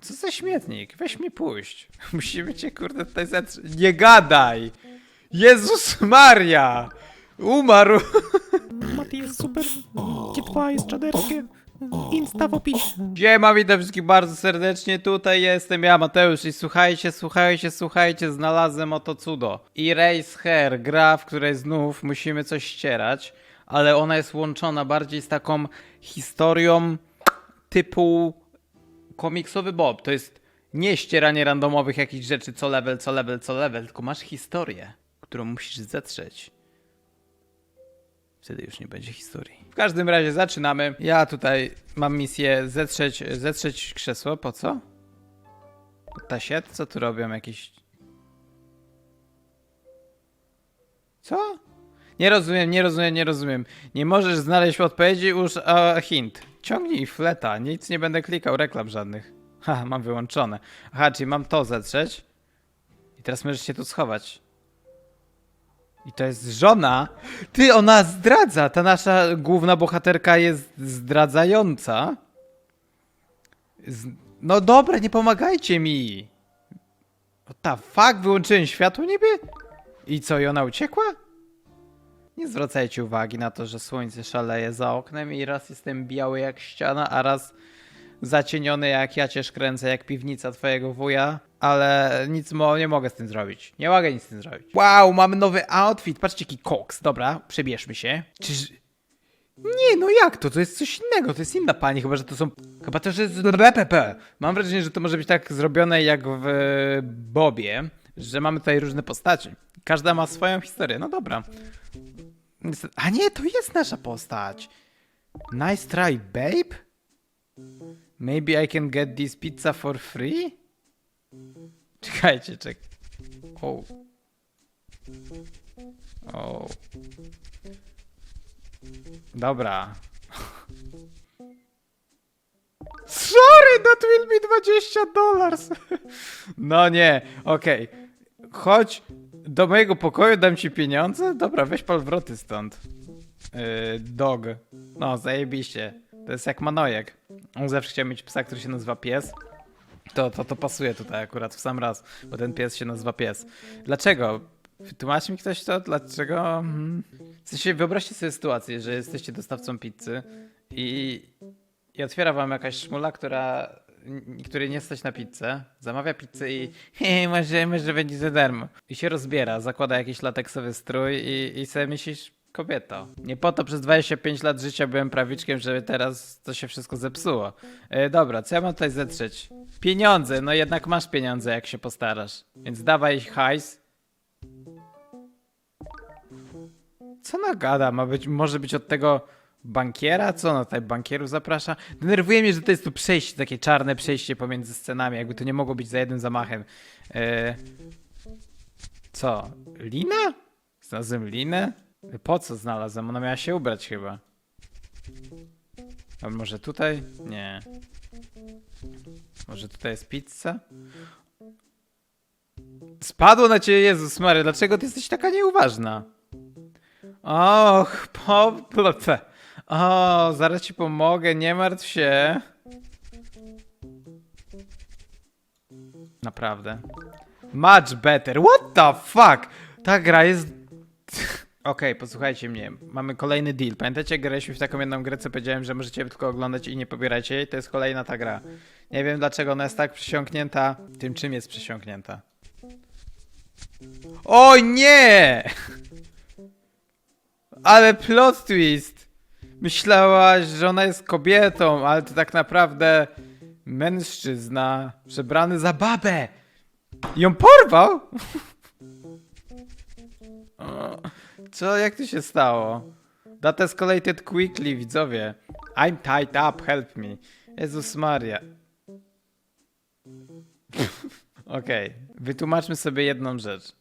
Co za śmietnik? Weź mi puść. Musimy cię kurde tutaj zetrzeć. Nie gadaj! Jezus Maria! Umarł! Mati jest super, Kitwa jest czaderskie, Insta w opisie. Siema, witam wszystkich bardzo serdecznie, tutaj jestem ja, Mateusz i słuchajcie, słuchajcie, słuchajcie, znalazłem oto cudo. Erase Hair, gra, w której znów musimy coś ścierać, ale ona jest łączona bardziej z taką historią typu komiksowy Bob. To jest nie ścieranie randomowych jakichś rzeczy co level, co level, co level, tylko masz historię, którą musisz zetrzeć. Wtedy już nie będzie historii. W każdym razie zaczynamy. Ja tutaj mam misję zetrzeć, zetrzeć krzesło. Po co? Tasiet? Co tu robią? Jakieś... Co? Nie rozumiem, nie rozumiem, nie rozumiem. Nie możesz znaleźć odpowiedzi, już a, hint. Ciągnij fleta, nic nie będę klikał, reklam żadnych. Ha, mam wyłączone. Aha, czyli mam to zetrzeć. I teraz możesz się tu schować. I to jest żona. Ty, ona zdradza. Ta nasza główna bohaterka jest zdradzająca. Z... No dobra, nie pomagajcie mi. What the fuck? Wyłączyłem światło niby? I co, i ona uciekła? Nie zwracajcie uwagi na to, że słońce szaleje za oknem i raz jestem biały jak ściana, a raz zacieniony jak ja cię kręcę, jak piwnica twojego wuja, ale nic mo nie mogę z tym zrobić. Nie mogę nic z tym zrobić. Wow, mamy nowy outfit. Patrzcie, jaki koks. Dobra, przebierzmy się. Czyż... Nie, no jak to? To jest coś innego, to jest inna pani, chyba że to są... Chyba to, że jest. Mam wrażenie, że to może być tak zrobione jak w Bobie, że mamy tutaj różne postacie. Każda ma swoją historię, no dobra. A nie, to jest nasza postać. Nice try, babe? Maybe I can get this pizza for free? Czekajcie, czek. O. O. Dobra. Sorry, that will be 20 dollars. No nie, okej. Chodź do mojego pokoju, dam ci pieniądze. Dobra, weź palwroty stąd. Yy, dog. No, zajebiście. To jest jak Manojek. On zawsze chciał mieć psa, który się nazywa pies. To, to, to pasuje tutaj akurat w sam raz, bo ten pies się nazywa pies. Dlaczego? Wytłumaczy mi ktoś to? Dlaczego? Hmm. W sensie, wyobraźcie sobie sytuację, że jesteście dostawcą pizzy i, i otwiera wam jakaś szmula, która, której nie stać na pizzę, zamawia pizzę i hej, może, może będzie za darmo. I się rozbiera, zakłada jakiś lateksowy strój i, i sobie myślisz, kobieto. Nie po to przez 25 lat życia byłem prawiczkiem, żeby teraz to się wszystko zepsuło. E, dobra, co ja mam tutaj zetrzeć? Pieniądze, no jednak masz pieniądze, jak się postarasz. Więc dawaj hajs. Co ona gada? Ma być, może być od tego bankiera? Co ona tutaj bankierów zaprasza? Denerwuje mnie, że to jest tu przejście, takie czarne przejście pomiędzy scenami, jakby to nie mogło być za jednym zamachem. E, co? Lina? Znalazłem linę? Po co znalazłem? Ona miała się ubrać chyba. A może tutaj? Nie. Może tutaj jest pizza? Spadło na ciebie Jezus Maria, dlaczego ty jesteś taka nieuważna? Och, po... O, zaraz ci pomogę, nie martw się. Naprawdę. Much better. What the fuck? Ta gra jest... Okej, posłuchajcie mnie. Mamy kolejny deal. Pamiętacie, graliśmy w taką jedną grę, co powiedziałem, że możecie tylko oglądać i nie pobierajcie jej? To jest kolejna ta gra. Nie wiem, dlaczego ona jest tak przysiąknięta tym, czym jest przysiąknięta. O nie! Ale plot twist! Myślałaś, że ona jest kobietą, ale to tak naprawdę mężczyzna przebrany za babę. I ją porwał? Co, jak to się stało? That escalated quickly, widzowie. I'm tied up, help me. Jezus Maria. Okej, wytłumaczmy sobie jedną rzecz.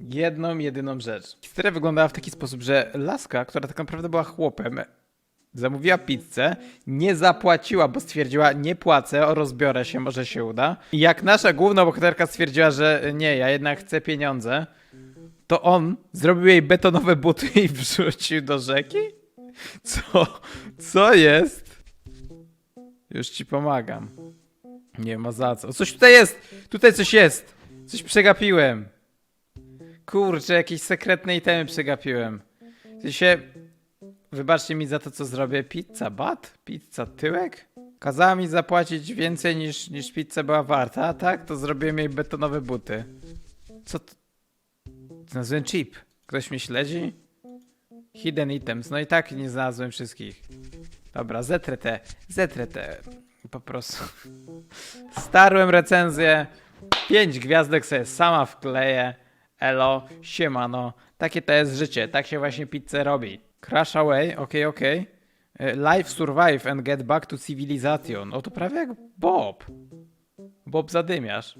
Jedną, jedyną rzecz. Historia wyglądała w taki sposób, że laska, która tak naprawdę była chłopem, zamówiła pizzę, nie zapłaciła, bo stwierdziła, nie płacę, rozbiorę się, może się uda. I jak nasza główna bohaterka stwierdziła, że nie, ja jednak chcę pieniądze, to on zrobił jej betonowe buty i wrzucił do rzeki? Co? Co jest? Już ci pomagam. Nie ma za co. Coś tutaj jest! Tutaj coś jest! Coś przegapiłem. Kurczę, jakieś sekretne itemy przegapiłem. W sensie, wybaczcie mi za to, co zrobię. Pizza bat? Pizza tyłek? Kazała mi zapłacić więcej niż, niż pizza była warta, a tak? To zrobiłem jej betonowe buty. Co to? Znalazłem chip. Ktoś mnie śledzi? Hidden items. No i tak nie znalazłem wszystkich. Dobra, zetrę te. Zetrę te. Po prostu. Starłem recenzję. Pięć gwiazdek sobie sama wkleję. Elo, siemano. Takie to jest życie. Tak się właśnie pizzę robi. Crash away, okej, okej. E, Life survive and get back to civilization. O, to prawie jak Bob. Bob zadymiarz.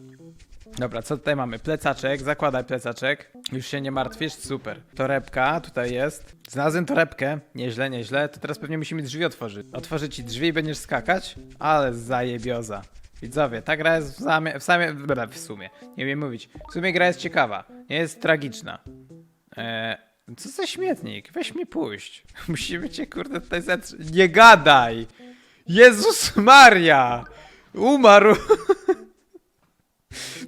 Dobra, co tutaj mamy? Plecaczek, zakładaj plecaczek. Już się nie martwisz, super. Torebka, tutaj jest. Znalazłem torebkę, nieźle, nieźle. To teraz pewnie musimy drzwi otworzyć. Otworzę ci drzwi i będziesz skakać? Ale zajebioza. Widzowie, ta gra jest w, samie, w, samie, w sumie, nie wiem mówić. W sumie gra jest ciekawa, nie jest tragiczna. Eee, co za śmietnik? Weź mnie puść. Musimy cię kurde tutaj zetrzeć. Nie gadaj! Jezus Maria! Umarł!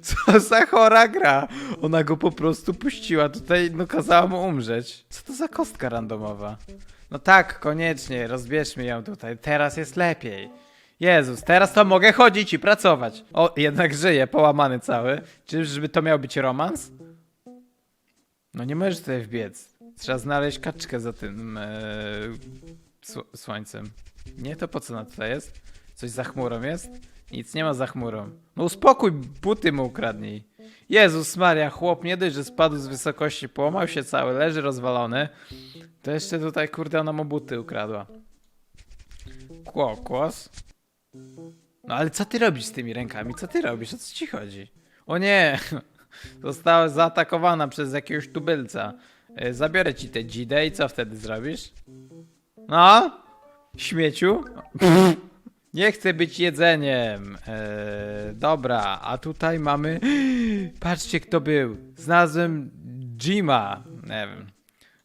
Co za chora gra! Ona go po prostu puściła. Tutaj no kazała mu umrzeć. Co to za kostka randomowa? No tak, koniecznie, rozbierzmy ją tutaj. Teraz jest lepiej. Jezus, teraz to mogę chodzić i pracować. O, jednak żyje, połamany cały. Czyżby to miał być romans? No nie możesz tutaj wbiec. Trzeba znaleźć kaczkę za tym e, sł- słońcem. Nie, to po co na tutaj jest? Coś za chmurą jest? Nic nie ma za chmurą. No uspokój, buty mu ukradnij. Jezus Maria, chłop nie dość, że spadł z wysokości, połamał się cały, leży rozwalony. To jeszcze tutaj, kurde, ona mu buty ukradła. Kłokłos. No ale co ty robisz z tymi rękami? Co ty robisz? O co ci chodzi? O nie! Została zaatakowana przez jakiegoś tubylca. E, Zabiorę ci tę dzidę i co wtedy zrobisz? No? Śmieciu? Nie chcę być jedzeniem. Eee, dobra, a tutaj mamy. Patrzcie, kto był. Znalazłem Jima. Nie wiem.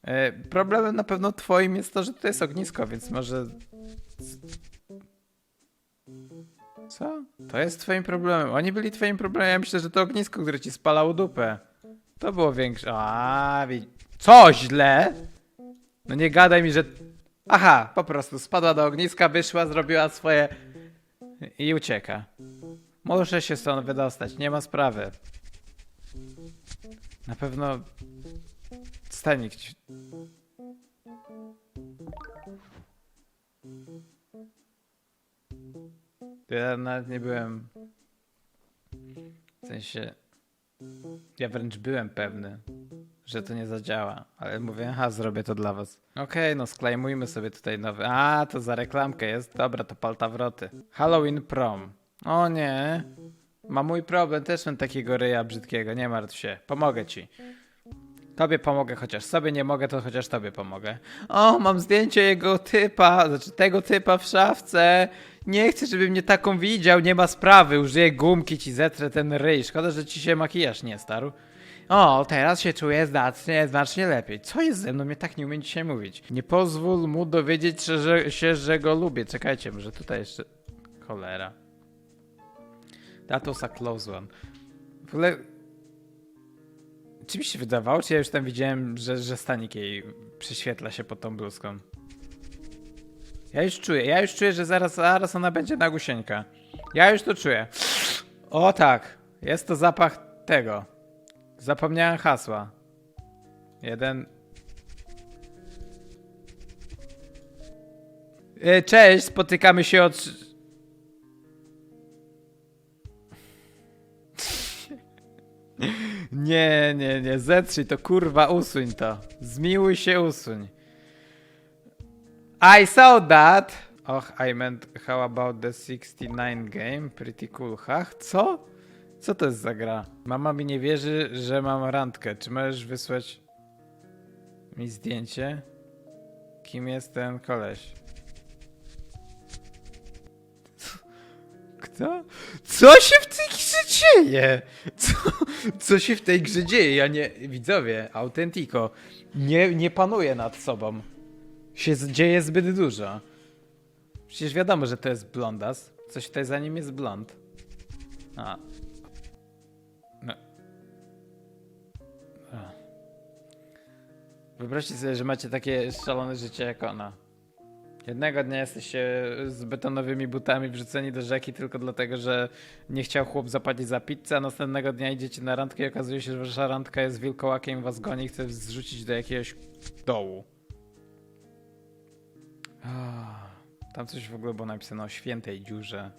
E, problemem na pewno twoim jest to, że to jest ognisko, więc może. Co? To jest twoim problemem. Oni byli twoim problemem. Ja myślę, że to ognisko, które ci spalało dupę. To było większe. A, Co źle? No nie gadaj mi, że. Aha, po prostu spadła do ogniska, wyszła, zrobiła swoje. I ucieka. Muszę się stąd wydostać, nie ma sprawy. Na pewno. Stanik. ci- Ja nawet nie byłem. W sensie. Ja wręcz byłem pewny, że to nie zadziała, ale mówię, aha, zrobię to dla was. Okej, no sklejmujmy sobie tutaj nowy. A, to za reklamkę jest. Dobra, to paltawroty. Halloween prom. O nie. Ma mój problem, też mam takiego ryja brzydkiego, nie martw się. Pomogę ci. Tobie pomogę, chociaż sobie nie mogę, to chociaż tobie pomogę. O, mam zdjęcie jego typa, znaczy tego typa w szafce. Nie chcę, żeby mnie taką widział, nie ma sprawy. Użyję gumki, ci zetrę ten ryj. Szkoda, że ci się makijaż nie starł. O, teraz się czuję znacznie, znacznie lepiej. Co jest ze mną? Mnie tak nie umie dzisiaj mówić. Nie pozwól mu dowiedzieć że, że, się, że go lubię. Czekajcie, może tutaj jeszcze... Cholera. That was a close one. W ogóle... Czy mi się wydawało, czy ja już tam widziałem, że, że stanik jej prześwietla się pod tą bluzką? Ja już czuję, ja już czuję, że zaraz, zaraz ona będzie na gusieńka. Ja już to czuję. O tak, jest to zapach tego. Zapomniałem hasła. Jeden. E, Cześć, spotykamy się od. Nie, nie, nie, zetrzyj to, kurwa, usuń to. Zmiłuj się, usuń. I saw that. Och, I meant how about the 69 game? Pretty cool, hach? Co? Co to jest za gra? Mama mi nie wierzy, że mam randkę. Czy możesz wysłać mi zdjęcie? Kim jest ten koleś? Kto? Co się w tej dzieje? Co, co się w tej grze dzieje? Ja nie... Widzowie, Autentico. Nie, nie panuję nad sobą. Się dzieje zbyt dużo. Przecież wiadomo, że to jest blondas. Coś tutaj za nim jest blond. A. No. A. Wyobraźcie sobie, że macie takie szalone życie jak ona. Jednego dnia jesteście z betonowymi butami wrzuceni do rzeki tylko dlatego, że nie chciał chłop zapłacić za pizzę, a następnego dnia idziecie na randkę i okazuje się, że wasza randka jest wilkołakiem, was goni i chce zrzucić do jakiegoś dołu. Ah, Tam coś w ogóle było napisane o świętej dziurze.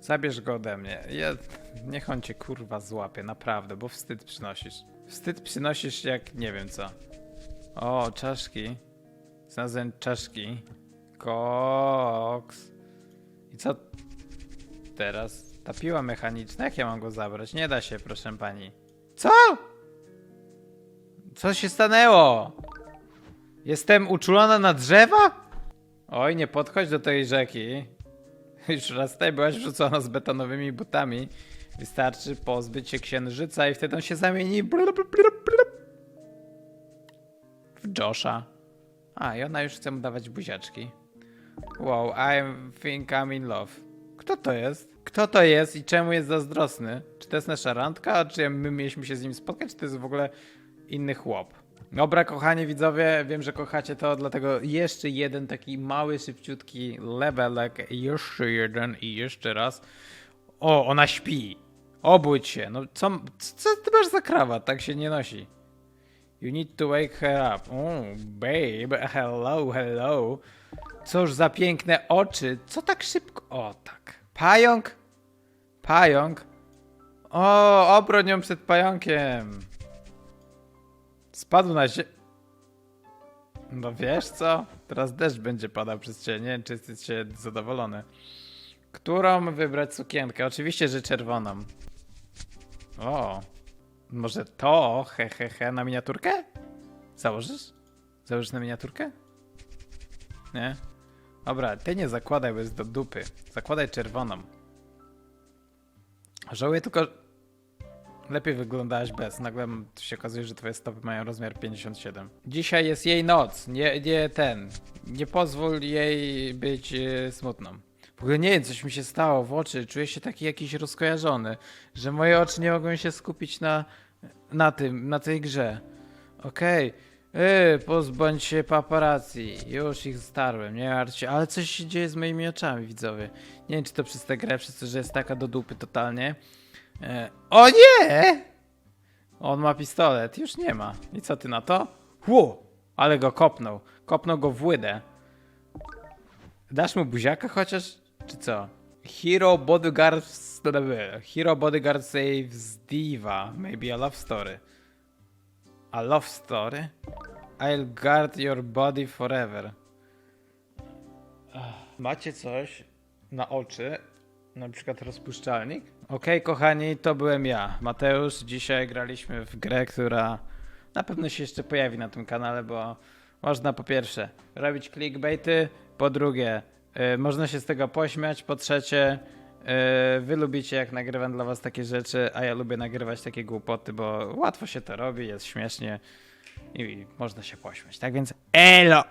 Zabierz go ode mnie. Ja, niech on cię kurwa złapie, naprawdę, bo wstyd przynosisz. Wstyd przynosisz jak nie wiem co. O, czaszki. Znalazłem czaszki. Koks. I co teraz? Ta piła mechaniczna, jak ja mam go zabrać? Nie da się, proszę pani. Co? Co się stanęło? Jestem uczulona na drzewa? Oj, nie podchodź do tej rzeki. Już raz tutaj byłaś wrzucona z betonowymi butami. Wystarczy pozbyć się księżyca i wtedy on się zamieni w Josha. A, i ona już chce mu dawać buziaczki. Wow, I think I'm in love. Kto to jest? Kto to jest i czemu jest zazdrosny? Czy to jest nasza randka, czy my mieliśmy się z nim spotkać, czy to jest w ogóle inny chłop? Dobra, kochani widzowie, wiem, że kochacie to, dlatego jeszcze jeden taki mały, szybciutki lebelek, jeszcze jeden i jeszcze raz. O, ona śpi. Obudź się. No co, co ty masz za krawat? Tak się nie nosi. You need to wake her up. Oh, babe, hello, hello. Cóż za piękne oczy. Co tak szybko? O, tak. Pająk? Pająk? O, obroń ją przed pająkiem. Spadł na ziemię. No wiesz co? Teraz deszcz będzie padał przez ciebie. Nie czy jesteście zadowolony. Którą wybrać sukienkę? Oczywiście, że czerwoną. O. Może to? He, he, he. Na miniaturkę? Założysz? Założysz na miniaturkę? Nie? Dobra, ty nie zakładaj, bo jest do dupy. Zakładaj czerwoną. Żałuję tylko... Lepiej wyglądałaś bez. Nagle się okazuje, że twoje stopy mają rozmiar 57. Dzisiaj jest jej noc. Nie, nie ten. Nie pozwól jej być e, smutną. W ogóle nie wiem, coś mi się stało w oczy. Czuję się taki jakiś rozkojarzony, że moje oczy nie mogą się skupić na, na tym, na tej grze. Okej. Yy, pozbądź się paparazzi. Już ich starłem, nie martw. Ale coś się dzieje z moimi oczami, widzowie. Nie wiem, czy to przez tę grę, przez to, że jest taka do dupy totalnie. E, o nie! On ma pistolet, już nie ma. I co ty na to? Hu! Ale go kopnął. Kopnął go w łydę. Dasz mu buziaka chociaż? Czy co? Hero Bodyguard... Hero Bodyguard saves Diva. Maybe a love story. A love story? I'll guard your body forever. Macie coś na oczy? Na przykład rozpuszczalnik? Okej, kochani, to byłem ja, Mateusz. Dzisiaj graliśmy w grę, która na pewno się jeszcze pojawi na tym kanale, bo można po pierwsze robić clickbaity, po drugie y, można się z tego pośmiać, po trzecie wy lubicie jak nagrywam dla was takie rzeczy, a ja lubię nagrywać takie głupoty, bo łatwo się to robi, jest śmiesznie i można się pośmiać. Tak więc elo!